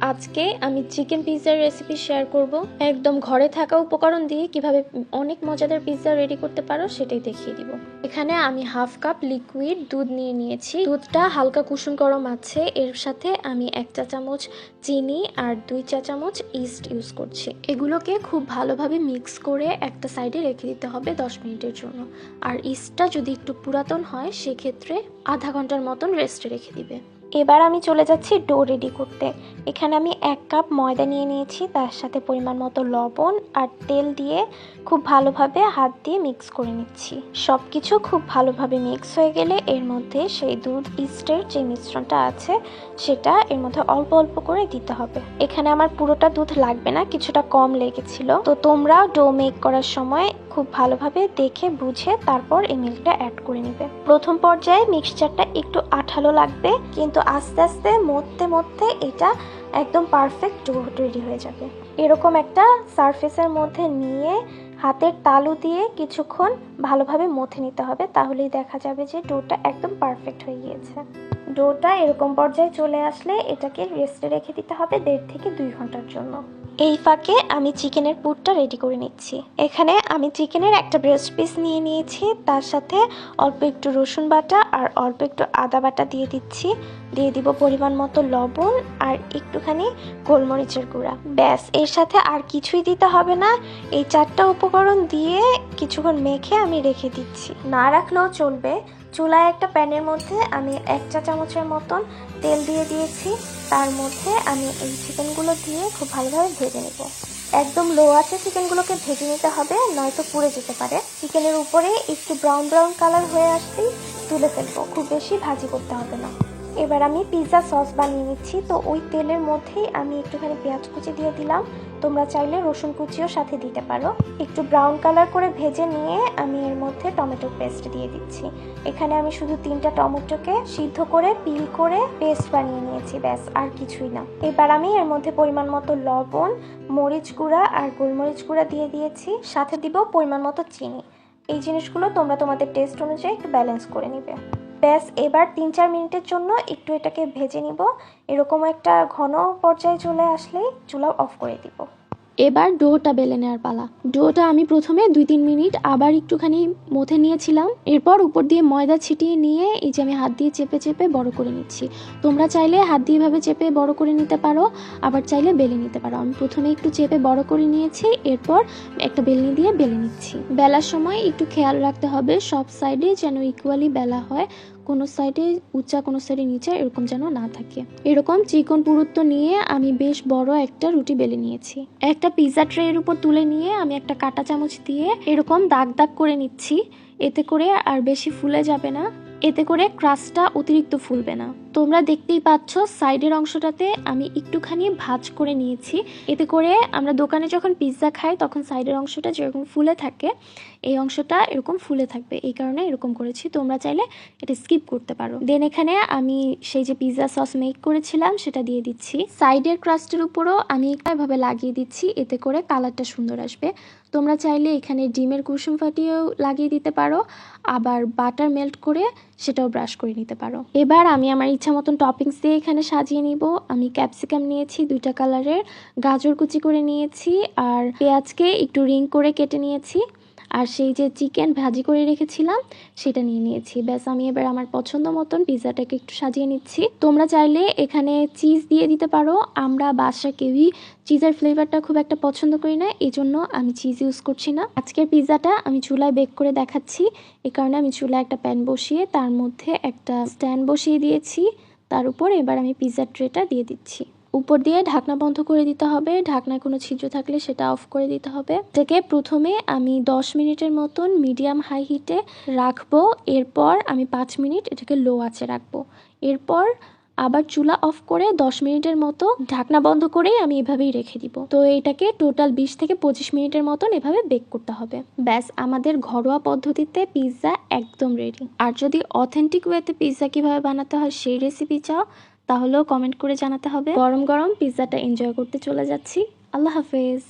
আজকে আমি chicken পিৎজার recipe share করব। একদম ঘরে থাকা উপকরণ দিয়ে কীভাবে অনেক মজাদার পিৎজা রেডি করতে পারো সেটাই দেখিয়ে দিব। এখানে আমি হাফ কাপ লিকুইড দুধ নিয়ে নিয়েছি। দুধটা হালকা কুসুম গরম আছে। এর সাথে আমি এক চা চামচ চিনি আর দুই চা চামচ ইস্ট ইউজ করছি। এগুলোকে খুব ভালোভাবে মিক্স করে একটা সাইডে রেখে দিতে হবে দশ মিনিটের জন্য। আর ইস্টটা যদি একটু পুরাতন হয়, সেক্ষেত্রে আধা ঘণ্টার মতন রেস্টে রেখে দিবে। এবার আমি চলে যাচ্ছি ডো রেডি করতে। এখানে আমি এক কাপ ময়দা নিয়ে নিয়েছি, তার সাথে পরিমাণ মতো লবণ আর তেল দিয়ে খুব ভালোভাবে হাত দিয়ে মিক্স করে নিচ্ছি। সব কিছু খুব ভালোভাবে মিক্স হয়ে গেলে এর মধ্যে সেই দুধ ইস্টের যে মিশ্রণটা আছে, সেটা এর মধ্যে অল্প অল্প করে দিতে হবে। এখানে আমার পুরোটা দুধ লাগবে না, কিছুটা কম লেগেছিল। তো তোমরা ডো মেক করার সময় খুব ভালোভাবে দেখে, বুঝে তারপর এই মিল্কটা অ্যাড করে নিবে। প্রথম পর্যায়ে মিক্সচারটা একটু আঠালো লাগবে, কিন্তু আস্তে আস্তে মধ্যে মধ্যে এটা একদম পারফেক্ট ডো রেডি হয়ে যাবে। এরকম একটা সারফেসের মধ্যে নিয়ে হাতের তালু দিয়ে কিছুক্ষণ ভালোভাবে মথে নিতে হবে, তাহলেই দেখা যাবে যে ডোটা একদম পারফেক্ট হয়ে গিয়েছে। ডোটা এরকম পর্যায়ে চলে আসলে এটাকে রেস্টে রেখে দিতে হবে দেড় থেকে দুই ঘণ্টার জন্য। এই ফাঁকে আমি চিকেনের পুরটা রেডি করে নিচ্ছি। এখানে আমি চিকেনের একটা ব্রেস্ট পিস নিয়ে নিয়েছি, তার সাথে অল্প একটু রসুন বাটা আর অল্প একটু আদা বাটা দিয়ে দিচ্ছি। দিয়ে দিব পরিমাণ মতো লবণ আর একটুখানি গোলমরিচের গুঁড়া। ব্যাস, এর সাথে আর কিছুই দিতে হবে না। এই চারটা উপকরণ দিয়ে কিছুক্ষণ মেখে আমি রেখে দিচ্ছি। না রাখলেও চলবে। চুলায় একটা প্যানের মধ্যে আমি এক চা চামচের মতন তেল দিয়ে দিয়েছি। তার মধ্যে আমি এই চিকেনগুলো দিয়ে খুব ভালোভাবে ভেজে নেব। একদম লো আছে চিকেনগুলোকে ভেজে নিতে হবে, নয়তো পুড়ে যেতে পারে। চিকেনের উপরে একটু ব্রাউন ব্রাউন কালার হয়ে আসতেই তুলে ফেলব। খুব বেশি ভাজি করতে হবে না। এবার আমি পিৎজা সস বানিয়ে নিচ্ছি। তো ওই তেলের মধ্যেই আমি একটুখানি পেঁয়াজ কুচি দিয়ে দিলাম। তোমরা চাইলে রসুন কুচিও সাথে দিতে পারো। একটু ব্রাউন কালার করে ভেজে নিয়ে আমি এর মধ্যে টমেটো পেস্ট দিয়ে দিচ্ছি। এখানে আমি শুধু তিনটা টমেটোকে সিদ্ধ করে পিল করে পেস্ট বানিয়ে নিয়েছি, ব্যাস, আর কিছুই না। এবার আমি এর মধ্যে পরিমাণ মতো লবণ, মরিচ গুঁড়া আর গোলমরিচ গুঁড়া দিয়ে দিয়েছি। সাথে দিব পরিমাণ মতো চিনি। এই জিনিসগুলো তোমরা তোমাদের টেস্ট অনুযায়ী একটু ব্যালেন্স করে নিবে। ব্যাস, এবার তিন চার মিনিটের জন্য একটু এটাকে ভেজে নিব। এরকম একটা ঘন পর্যায়ে চলে আসলেই চুলা অফ করে দিব। এবার ডোটা বেলে নেওয়ার পালা। ডোটা আমি প্রথমে দুই তিন মিনিট আবার একটুখানি মথে নিয়েছিলাম। এরপর উপর দিয়ে ময়দা ছিটিয়ে নিয়ে এই যে আমি হাত দিয়ে চেপে চেপে বড় করে নিচ্ছি। তোমরা চাইলে হাত দিয়ে এভাবে চেপে বড় করে নিতে পারো, আবার চাইলে বেলে নিতে পারো। আমি প্রথমে একটু চেপে বড় করে নিয়েছি, এরপর একটা বেলনি দিয়ে বেলে নিচ্ছি। বেলার সময় একটু খেয়াল রাখতে হবে, সব সাইডে যেন ইকুয়ালি বেলা হয়। কোনো সাইডে উঁচা কোনো সাইডে নিচা এরকম যেন না থাকে। এরকম চিকন পুরুত্ব নিয়ে আমি বেশ বড় একটা রুটি বেলে নিয়েছি। একটা পিৎজা এর উপর তুলে নিয়ে আমি একটা কাটা চামচ দিয়ে এরকম দাগ দাগ করে নিচ্ছি। এতে করে আর বেশি ফুলে যাবে না। এতে করে ক্রাস্টটা অতিরিক্ত ফুলবে না। তোমরা দেখতেই পাচ্ছ, সাইডের অংশটাতে আমি একটুখানি ভাজ করে নিয়েছি। এতে করে আমরা দোকানে যখন পিৎজা খাই, তখন সাইডের অংশটা যেরকম ফুলে থাকে, এই অংশটা এরকম ফুলে থাকবে। এই কারণে এরকম করেছি। তোমরা চাইলে এটা স্কিপ করতে পারো। দেন এখানে আমি সেই যে পিৎজা সস মেক করেছিলাম, সেটা দিয়ে দিচ্ছি। সাইডের ক্রাস্টের উপরও আমি এভাবে লাগিয়ে দিচ্ছি। এতে করে কালারটা সুন্দর আসবে। তোমরা চাইলে এখানে ডিমের কুসুম ফাটিয়েও লাগিয়ে দিতে পারো, আবার বাটার মেল্ট করে সেটাও ব্রাশ করে নিতে পারো। এবার আমি আমার ইচ্ছা মতন টপিংস দিয়ে এখানে সাজিয়ে নিব। আমি ক্যাপসিকাম নিয়েছি, দুইটা কালারের। গাজর কুচি করে নিয়েছি, আর পেঁয়াজকে একটু রিং করে কেটে নিয়েছি। আর সেই যে চিকেন ভাজি করে রেখেছিলাম, সেটা নিয়ে নিয়েছি। ব্যাস, আমি এবার আমার পছন্দ মতন পিৎজাটাকে একটু সাজিয়ে নিচ্ছি। তোমরা চাইলে এখানে চিজ দিয়ে দিতে পারো। আমরা বাসা কেউই চিজের ফ্লেভারটা খুব একটা পছন্দ করি না এই জন্য আমি চিজ ইউজ করছি না। আজকের পিৎজাটা আমি চুলায় বেক করে দেখাচ্ছি। এই কারণে আমি চুলায় একটা প্যান বসিয়ে, তার মধ্যে একটা স্ট্যান্ড বসিয়ে দিয়েছি। তার উপর এবার আমি পিৎজার ট্রেটা দিয়ে দিচ্ছি। উপর দিয়ে ঢাকনা বন্ধ করে দিতে হবে। ঢাকনায় কোনো ছিদ্র থাকলে সেটা অফ করে দিতে হবে। থেকে প্রথমে আমি 10 মিনিটের মতন মিডিয়াম হাই হিটে রাখব। এরপর আমি পাঁচ মিনিট এটাকে লো আঁচে রাখব। এরপর আবার চুলা অফ করে 10 মিনিটের মতো ঢাকনা বন্ধ করেই আমি এভাবেই রেখে দিব। তো এটাকে টোটাল 20 থেকে পঁচিশ মিনিটের মতন এভাবে বেক করতে হবে। ব্যাস, আমাদের ঘরোয়া পদ্ধতিতে পিৎজা একদম রেডি আর যদি অথেন্টিক ওয়েতে পিৎজা কীভাবে বানাতে হয় সেই রেসিপি চাও তাহলেও কমেন্ট করে জানাতে হবে। গরম গরম পিৎজাটা এনজয় করতে চলে যাচ্ছি। আল্লাহ হাফেজ।